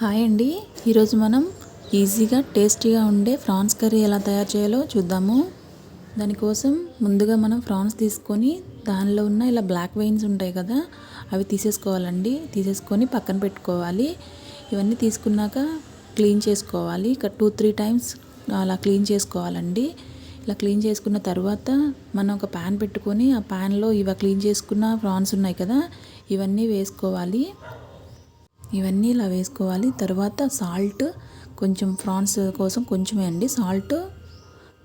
Hi అండి. ఈరోజు మనం ఈజీగా టేస్టీగా ఉండే ఫ్రాన్స్ కర్రీ ఎలా తయారు చేయాలో చూద్దాము. దానికోసం ముందుగా మనం ఫ్రాన్స్ తీసుకొని దానిలో ఉన్న ఇలా బ్లాక్ వెయిన్స్ ఉంటాయి కదా అవి తీసేసుకోవాలండి. తీసేసుకొని పక్కన పెట్టుకోవాలి. ఇవన్నీ తీసుకున్నాక క్లీన్ చేసుకోవాలి. ఇక టూ త్రీ టైమ్స్ అలా క్లీన్ చేసుకోవాలండి. ఇలా క్లీన్ చేసుకున్న తర్వాత మనం ఒక ప్యాన్ పెట్టుకొని ఆ ప్యాన్లో ఇవి క్లీన్ చేసుకున్న ప్రాన్స్ ఉన్నాయి కదా ఇవన్నీ వేసుకోవాలి. ఇవన్నీ ఇలా వేసుకోవాలి. తర్వాత సాల్ట్ కొంచెం ఫ్రాన్స్ కోసం కొంచెమే అండి. సాల్ట్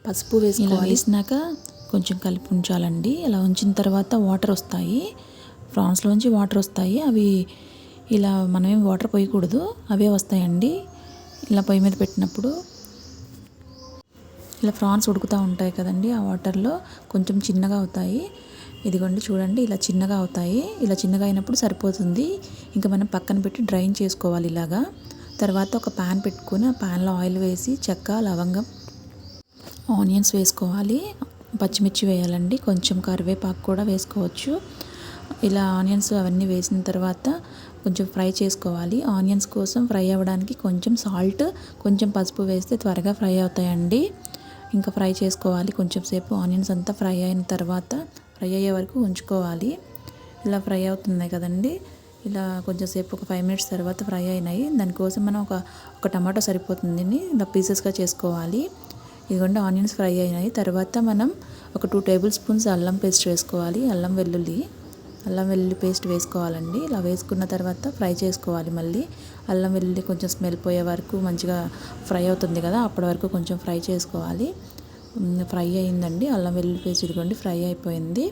పసుపు వేసుకోవాలి. వేసినాక కొంచెం కలిపి ఉంచాలండి. ఇలా ఉంచిన తర్వాత వాటర్ వస్తాయి. ఫ్రాన్స్లోంచి వాటర్ వస్తాయి. అవి ఇలా మనమేం వాటర్ పోయకూడదు. అవే వస్తాయండి. ఇలా పొయ్యి మీద పెట్టినప్పుడు ఇలా ఫ్రాన్స్ ఉడుకుతూ ఉంటాయి కదండి ఆ వాటర్లో. కొంచెం చిన్నగా అవుతాయి. ఇదిగోండి చూడండి ఇలా చిన్నగా అవుతాయి. ఇలా చిన్నగా అయినప్పుడు సరిపోతుంది. ఇంకా మనం పక్కన పెట్టి డ్రైన్ చేసుకోవాలి ఇలాగా. తర్వాత ఒక ప్యాన్ పెట్టుకుని ఆ ప్యాన్లో ఆయిల్ వేసి చెక్క లవంగం ఆనియన్స్ వేసుకోవాలి. పచ్చిమిర్చి వేయాలండి. కొంచెం కరివేపాకు కూడా వేసుకోవచ్చు. ఇలా ఆనియన్స్ అవన్నీ వేసిన తర్వాత కొంచెం ఫ్రై చేసుకోవాలి. ఆనియన్స్ కోసం ఫ్రై అవ్వడానికి కొంచెం సాల్ట్ కొంచెం పసుపు వేస్తే త్వరగా ఫ్రై అవుతాయండి. ఇంకా ఫ్రై చేసుకోవాలి. కొంచెం సేపు ఆనియన్స్ అంతా ఫ్రై అయిన తర్వాత ఫ్రై అయ్యే వరకు ఉంచుకోవాలి. ఇలా ఫ్రై అవుతున్నాయి కదండి. ఇలా కొంచెం సేపు ఒక ఫైవ్ మినిట్స్ తర్వాత ఫ్రై అయినాయి. దానికోసం మనం ఒక ఒక టమాటో సరిపోతుంది. ఇలా పీసెస్గా చేసుకోవాలి. ఇదిగోండి ఆనియన్స్ ఫ్రై అయినాయి. తర్వాత మనం ఒక టూ టేబుల్ స్పూన్స్ అల్లం పేస్ట్ వేసుకోవాలి. అల్లం వెల్లుల్లి అల్లం వెల్లుల్లి పేస్ట్ వేసుకోవాలండి. ఇలా వేసుకున్న తర్వాత ఫ్రై చేసుకోవాలి మళ్ళీ. అల్లం వెల్లుల్లి కొంచెం స్మెల్ పోయే వరకు మంచిగా ఫ్రై అవుతుంది కదా అప్పటి వరకు కొంచెం ఫ్రై చేసుకోవాలి. ఫ్రై అయిందండి. అల్లం వెల్లుల్లి పేస్ట్ ఇదిగోండి ఫ్రై అయిపోయింది.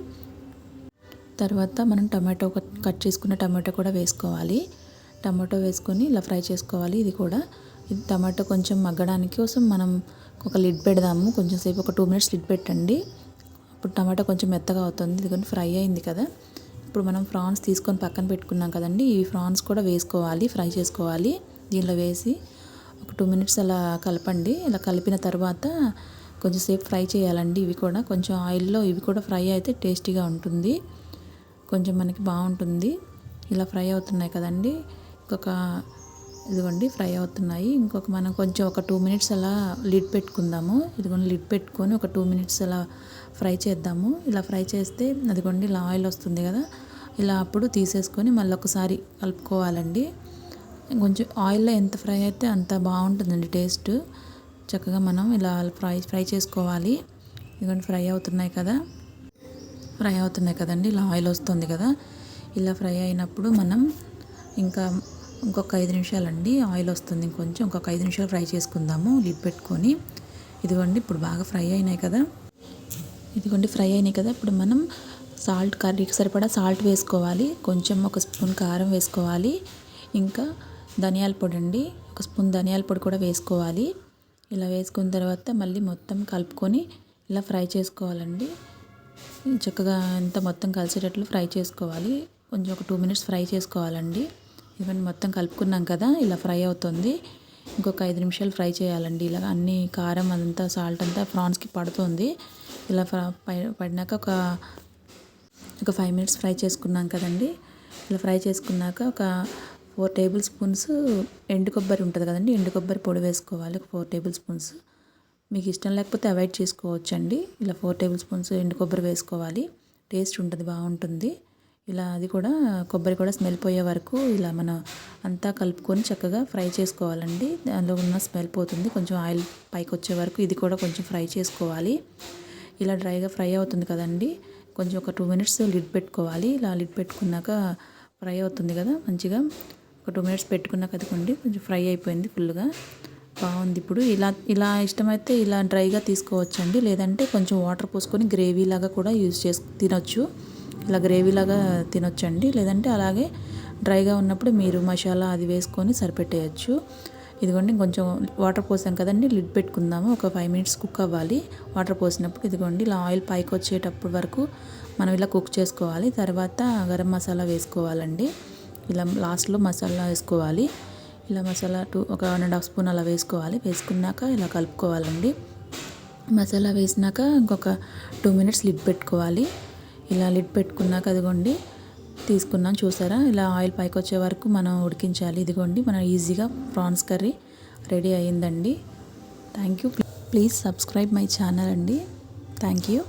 తర్వాత మనం టమాటో కట్ చేసుకున్న టమాటో కూడా వేసుకోవాలి. టమాటో వేసుకొని ఇలా ఫ్రై చేసుకోవాలి. ఇది కూడా ఇది టమాటో కొంచెం మగ్గడానికి కోసం మనం ఒక లిడ్ పెడదాము. కొంచెం సేపు ఒక టూ మినిట్స్ లిడ్ పెట్టండి. ఇప్పుడు టమాటో కొంచెం మెత్తగా అవుతుంది. ఇది ఫ్రై అయింది కదా. ఇప్పుడు మనం ఫ్రాన్స్ తీసుకొని పక్కన పెట్టుకున్నాం కదండి. ఈ ఫ్రాన్స్ కూడా వేసుకోవాలి ఫ్రై చేసుకోవాలి. దీనిలో వేసి ఒక టూ మినిట్స్ అలా కలపండి. ఇలా కలిపిన తర్వాత కొంచెం సేపు ఫ్రై చేయాలండి. ఇవి కూడా కొంచెం ఆయిల్లో ఇవి కూడా ఫ్రై అయితే టేస్టీగా ఉంటుంది. కొంచెం మనకి బాగుంటుంది. ఇలా ఫ్రై అవుతున్నాయి కదండి. ఇంకొక ఇదిగోండి ఫ్రై అవుతున్నాయి. ఇంకొక మనం కొంచెం ఒక టూ మినిట్స్ అలా లిడ్ పెట్టుకుందాము. ఇదిగోండి లిడ్ పెట్టుకొని ఒక టూ మినిట్స్ అలా ఫ్రై చేద్దాము. ఇలా ఫ్రై చేస్తే అదిగోండి ఇలా ఆయిల్ వస్తుంది కదా. ఇలా అప్పుడు తీసేసుకొని మళ్ళీ ఒకసారి కలుపుకోవాలండి. కొంచెం ఆయిల్లో ఎంత ఫ్రై అయితే అంత బాగుంటుందండి టేస్ట్. చక్కగా మనం ఇలా ఫ్రై ఫ్రై చేసుకోవాలి. ఇదిగోండి ఫ్రై అవుతున్నాయి కదా. ఫ్రై అవుతున్నాయి కదండి ఇలా ఆయిల్ వస్తుంది కదా. ఇలా ఫ్రై అయినప్పుడు మనం ఇంకా ఇంకొక ఐదు నిమిషాలండి ఆయిల్ వస్తుంది ఇంకొంచెం. ఇంకొక ఐదు నిమిషాలు ఫ్రై చేసుకుందాము లిడ్ పెట్టుకొని. ఇదిగోండి ఇప్పుడు బాగా ఫ్రై అయినాయి కదా. ఇదిగోండి ఫ్రై అయినాయి కదా. ఇప్పుడు మనం సాల్ట్ కర్రీకి సరిపడా సాల్ట్ వేసుకోవాలి. కొంచెం ఒక స్పూన్ కారం వేసుకోవాలి. ఇంకా ధనియాల పొడి అండి. ఒక స్పూన్ ధనియాల పొడి కూడా వేసుకోవాలి. ఇలా వేసుకున్న తర్వాత మళ్ళీ మొత్తం కలుపుకొని ఇలా ఫ్రై చేసుకోవాలండి. చక్కగా అంతా మొత్తం కలిసేటట్లు ఫ్రై చేసుకోవాలి. కొంచెం ఒక టూ మినిట్స్ ఫ్రై చేసుకోవాలండి. ఇవన్నీ మొత్తం కలుపుకున్నాం కదా ఇలా ఫ్రై అవుతుంది. ఇంకొక ఐదు నిమిషాలు ఫ్రై చేయాలండి. ఇలా అన్ని కారం అంతా సాల్ట్ అంతా ప్రాన్స్కి పడుతుంది. ఇలా పడినాక ఒక ఒక ఫైవ్ మినిట్స్ ఫ్రై చేసుకున్నాం కదండి. ఇలా ఫ్రై చేసుకున్నాక ఒక ఫోర్ టేబుల్ స్పూన్స్ ఎండు కొబ్బరి ఉంటుంది కదండి ఎండు కొబ్బరి పొడి వేసుకోవాలి ఫోర్ టేబుల్ స్పూన్స్. మీకు ఇష్టం లేకపోతే అవాయిడ్ చేసుకోవచ్చండి. ఇలా ఫోర్ టేబుల్ స్పూన్స్ ఎండు కొబ్బరి వేసుకోవాలి టేస్ట్ ఉంటుంది బాగుంటుంది. ఇలా అది కూడా కొబ్బరి కూడా స్మెల్ పోయే వరకు ఇలా మనం అంతా కలుపుకొని చక్కగా ఫ్రై చేసుకోవాలండి. దానిలో ఉన్న స్మెల్ పోతుంది కొంచెం ఆయిల్ పైకి వచ్చే వరకు ఇది కూడా కొంచెం ఫ్రై చేసుకోవాలి. ఇలా డ్రైగా ఫ్రై అవుతుంది కదండి కొంచెం ఒక టూ మినిట్స్ లిడ్ పెట్టుకోవాలి. ఇలా లిడ్ పెట్టుకున్నాక ఫ్రై అవుతుంది కదా మంచిగా. ఒక టూ మినిట్స్ పెట్టుకున్నాక అదిగోండి కొంచెం ఫ్రై అయిపోయింది ఫుల్గా. బాగుంది ఇప్పుడు. ఇలా ఇలా ఇష్టమైతే ఇలా డ్రైగా తీసుకోవచ్చండి. లేదంటే కొంచెం వాటర్ పోసుకొని గ్రేవీ లాగా కూడా యూజ్ చేసి తినొచ్చు. ఇలా గ్రేవీలాగా తినొచ్చండి. లేదంటే అలాగే డ్రైగా ఉన్నప్పుడు మీరు మసాలా అది వేసుకొని సరిపెట్టేయచ్చు. ఇదిగోండి కొంచెం వాటర్ పోసాం కదండి. లిడ్ పెట్టుకుందాము. ఒక ఫైవ్ మినిట్స్ కుక్ అవ్వాలి. వాటర్ పోసినప్పుడు ఇదిగోండి ఇలా ఆయిల్ పైకి వచ్చేటప్పటి వరకు మనం ఇలా కుక్ చేసుకోవాలి. తర్వాత గరం మసాలా వేసుకోవాలండి. ఇలా లాస్ట్లో మసాలా వేసుకోవాలి. ఇలా మసాలా టూ ఒక వన్ అండ్ హాఫ్ స్పూన్ అలా వేసుకోవాలి. వేసుకున్నాక ఇలా కలుపుకోవాలండి. మసాలా వేసినాక ఇంకొక టూ మినిట్స్ లిడ్ పెట్టుకోవాలి. ఇలా లిడ్ పెట్టుకున్నాక అదిగోండి తీసుకున్నాం చూసారా? ఇలా ఆయిల్ పైకి వచ్చే వరకు మనం ఉడికించాలి. ఇదిగోండి మన ఈజీగా ప్రాన్స్ కర్రీ రెడీ అయిందండి thank you. Please subscribe my channel అండి. Thank you.